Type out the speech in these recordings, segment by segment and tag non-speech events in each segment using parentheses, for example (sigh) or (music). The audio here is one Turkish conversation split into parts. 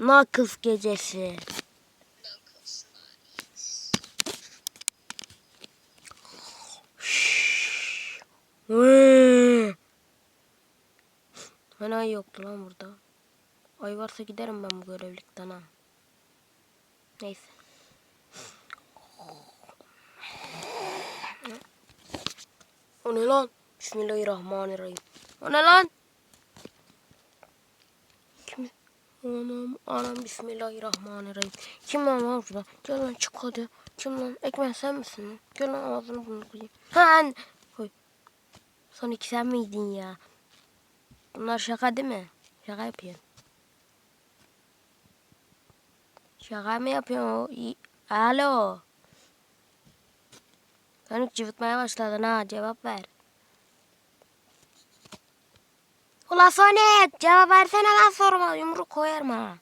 Knuckles gecesi. Hani ay yoktu lan burada. Ay varsa giderim ben bu görevlikten ha. Neyse. O ne lan? Bismillahirrahmanirrahim. O ne lan? Kim? Anam, anam Bismillahirrahmanirrahim. Kim lan var burada? Gel lan çık hadi. Kim lan? Ekmen sen misin lan? Gel lan ağzını bunu koyayım. Ha, Koy. Son iki sen miydin ya? Bunlar şaka değil mi? Şaka yapıyorsun. Şaka mı? İ- Alo. Sen cıvıtmaya başladın ha. Cevap ver. Ula Sonet cevap versene lan sorma yumruk koyarım ha.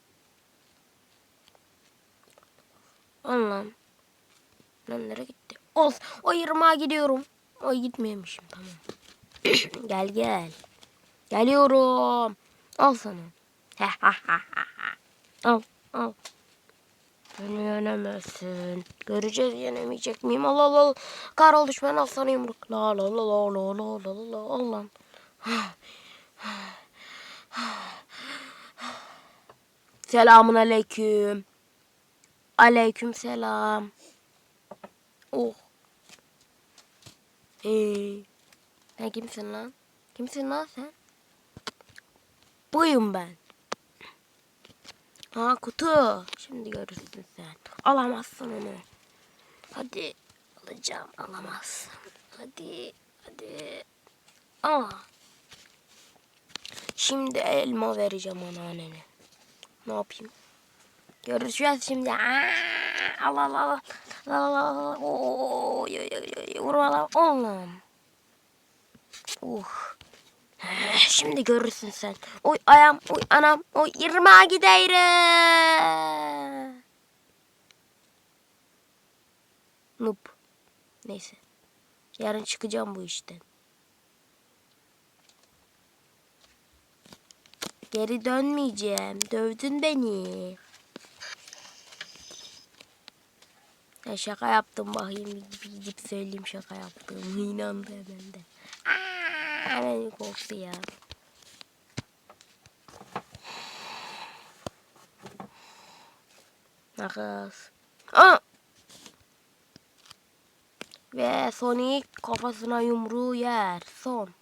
Allah'ım. Lan nereye gitti? Ol o yırmağa gidiyorum. O gitmeyemişim tamam. (clears throat) gel gel. Geliyorum. Al sana. al al. Beni yenemezsin. Göreceğiz yenemeyecek miyim? Al al al. Karol düşman al sana yumruk. La la la la la la la la. Allah'ım. Selamun aleyküm. Aleyküm selam. Oh. Hey. Sen kimsin lan? Kimsin lan sen? Buyum ben. Ha kutu. Şimdi görürsün sen. Alamazsın onu. Hadi. Alacağım. Alamazsın. Hadi. Hadi. Al. Şimdi elma vereceğim ona annene. Ne yapayım? Görüşeceğiz şimdi. Aa, al al al. Al al al. Yo, yo. Vurma lan. Oğlum. Uh. Şimdi görürsün sen. Oy ayağım, oy anam, oy yırmağa gideyim. Noob. Neyse. Yarın çıkacağım bu işten. Geri dönmeyeceğim. Dövdün beni. Ya şaka yaptım bakayım. Gidip söyleyeyim şaka yaptım. (laughs) İnandı hemen de. Beni korktu ya. Makas. Aa! Ve Sonic kafasına yumruğu yer. Son.